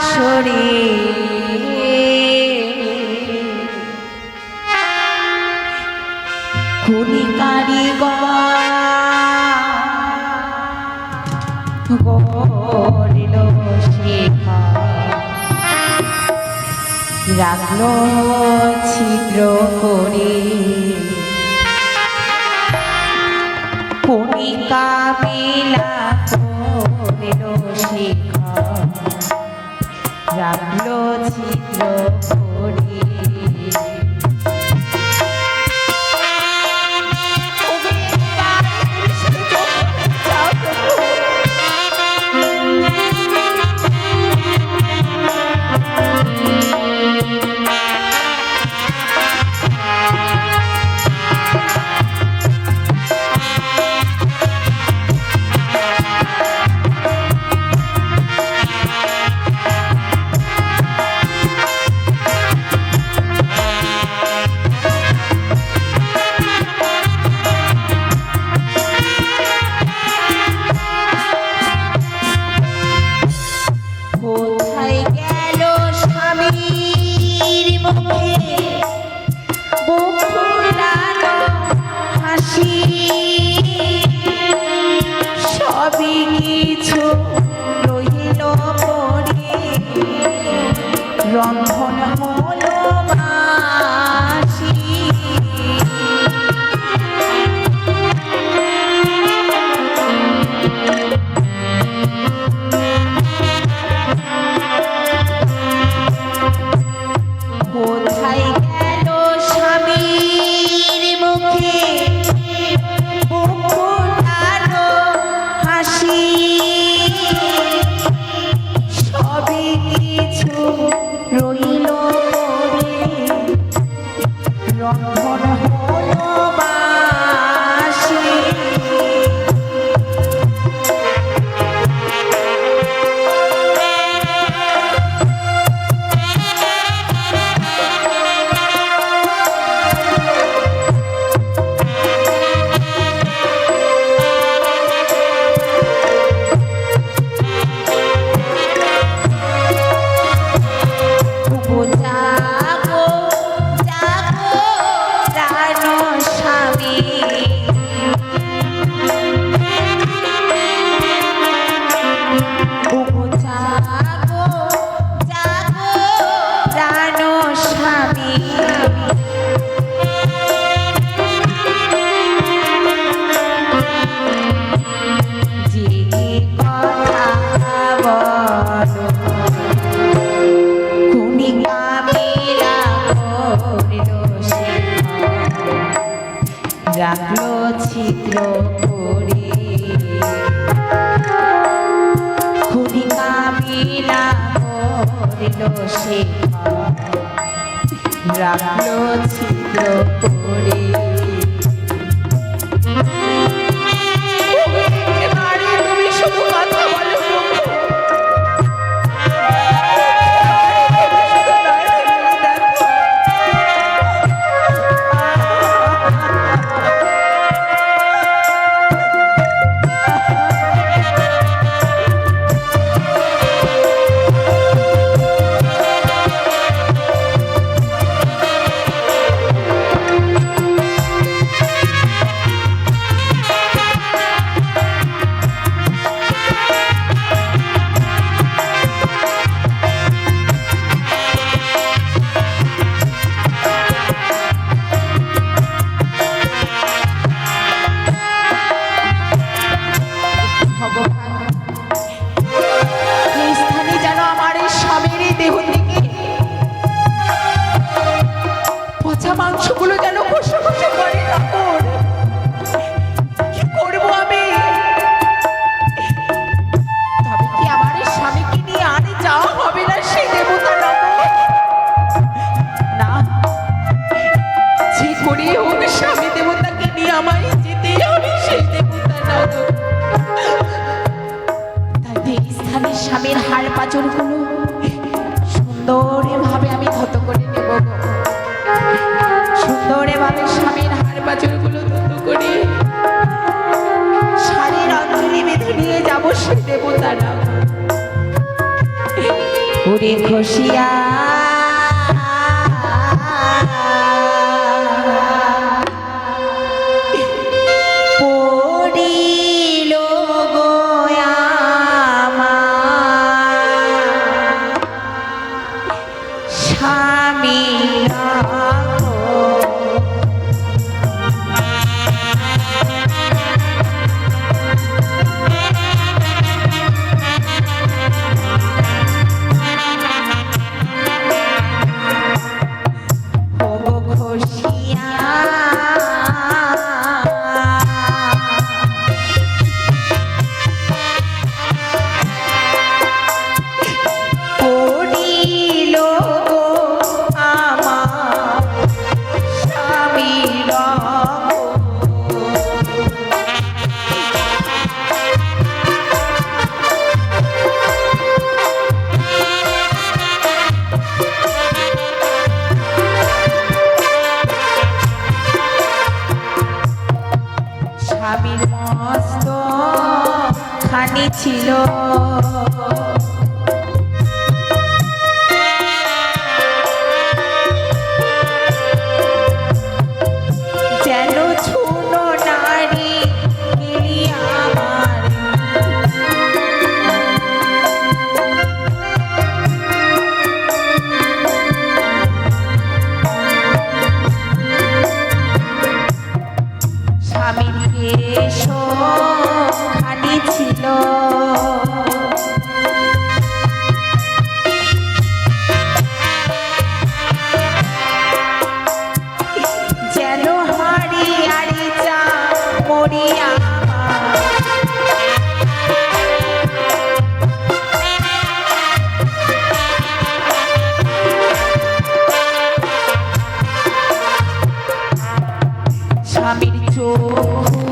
শরী খুনি কারিগর গরিল শেখা। রাখল ছিদ্র করে। রাখল ছিল রাখল ছিল করে। যেখানে স্বামীর হাড়গুলো সুন্দর এভাবে আমি ধত করে নেব সুন্দর এভাবে স্বামীর হাড় পাচনগুলো ধত করে শাড়ির অঞ্জলি বেঁধে নিয়ে যাব সে দেবতারা। খুশিয়া স্বামীর মস্ত খানি ছিল। স্বামীর চোখ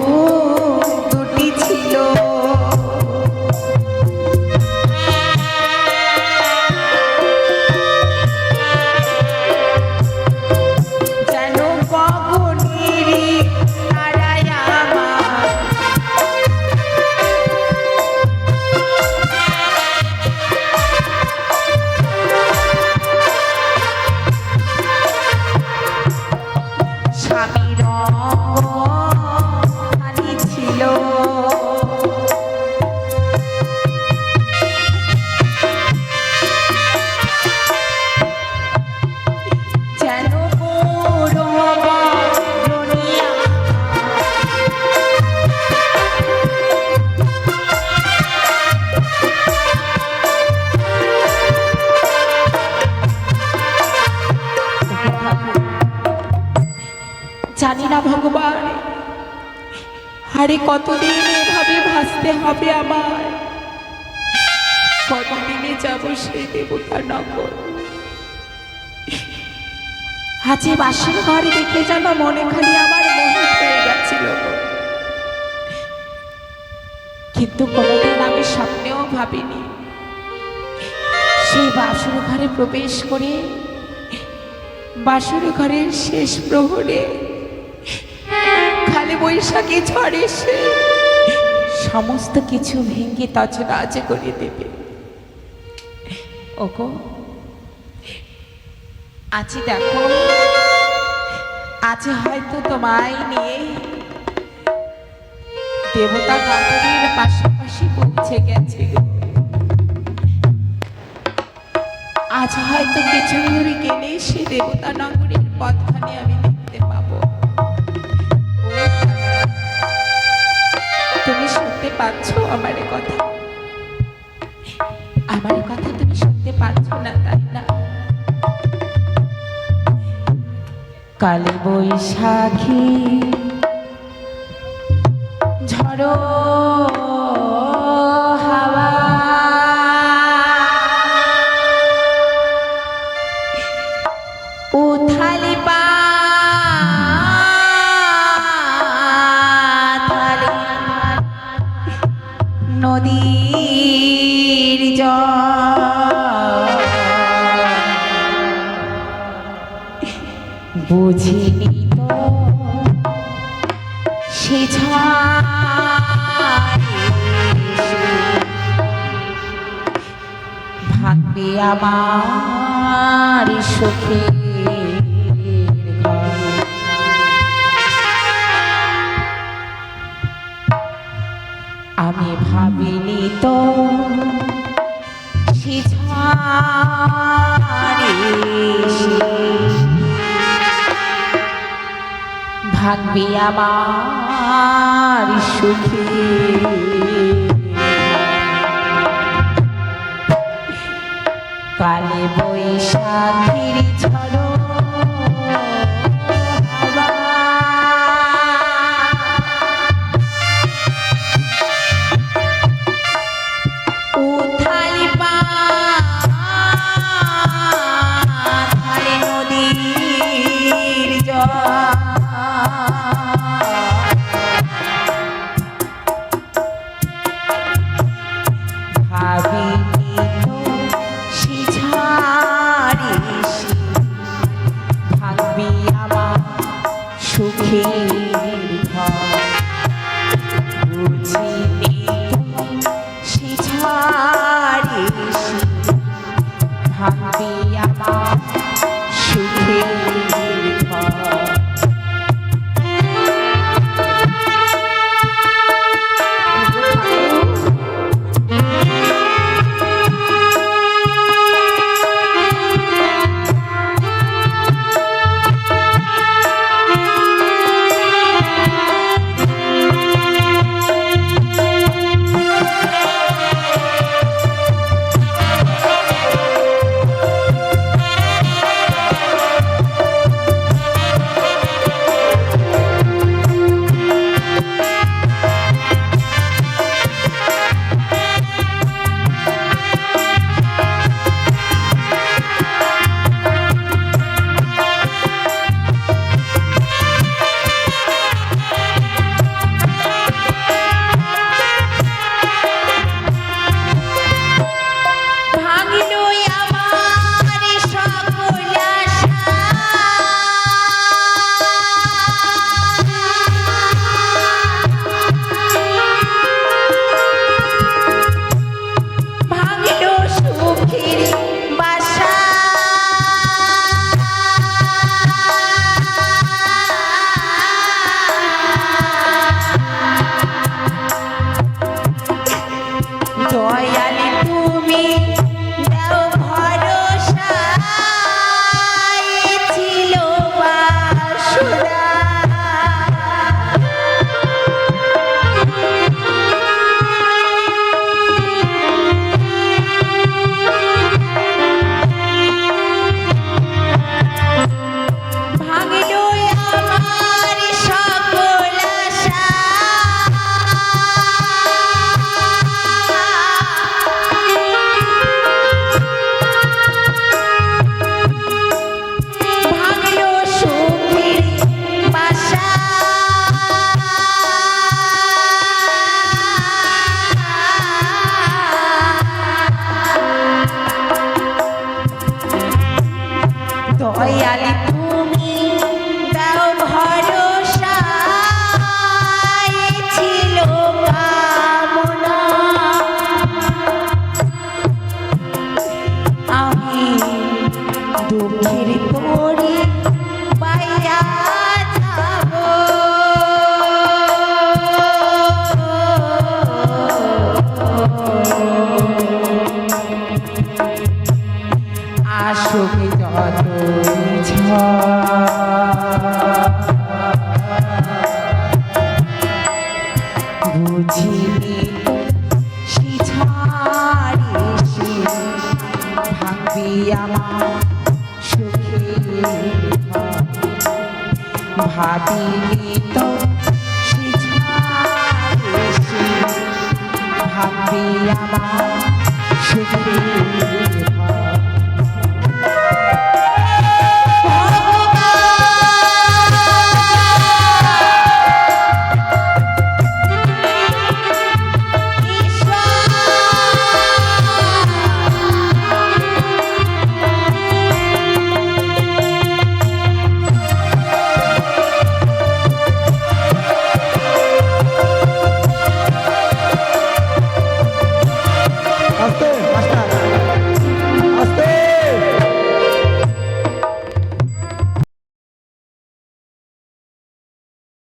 আরে কতদিন এভাবে ভাসতে হবে আমার কতদিনে যাব সেই দেবতার নগর? আজে বাসর ঘরে দেখে যেন মনে খালি আমার মোহিত হয়ে গেছিল কিন্তু কোনোদিন আমি স্বপ্নেও ভাবিনি। সেই বাসর ঘরে প্রবেশ করে বাসর ঘরের শেষ প্রহরে খালি বৈশাখী ঝড় এসে সমস্ত কিছু ভেঙে তছরাজ করে দেবে। ওগো আছি দেখো, আজ হয়তো তোমায় নিয়ে দেবতা নগরীর পাশাপাশি পৌঁছে গেছে। আজ হয়তো কিছু দূরে গেলে সে দেবতা নগরীর পথখানে আমি পাচ্ছ আমার কথা? আমার কথা তুমি শুনতে পাচ্ছ না তাই না? কালী বৈশাখী আমার সুখে আমি ভাবিনি তো ভাগবি আমার সুখী। আমার সুখের ভাবিনি তো ভাবি আমার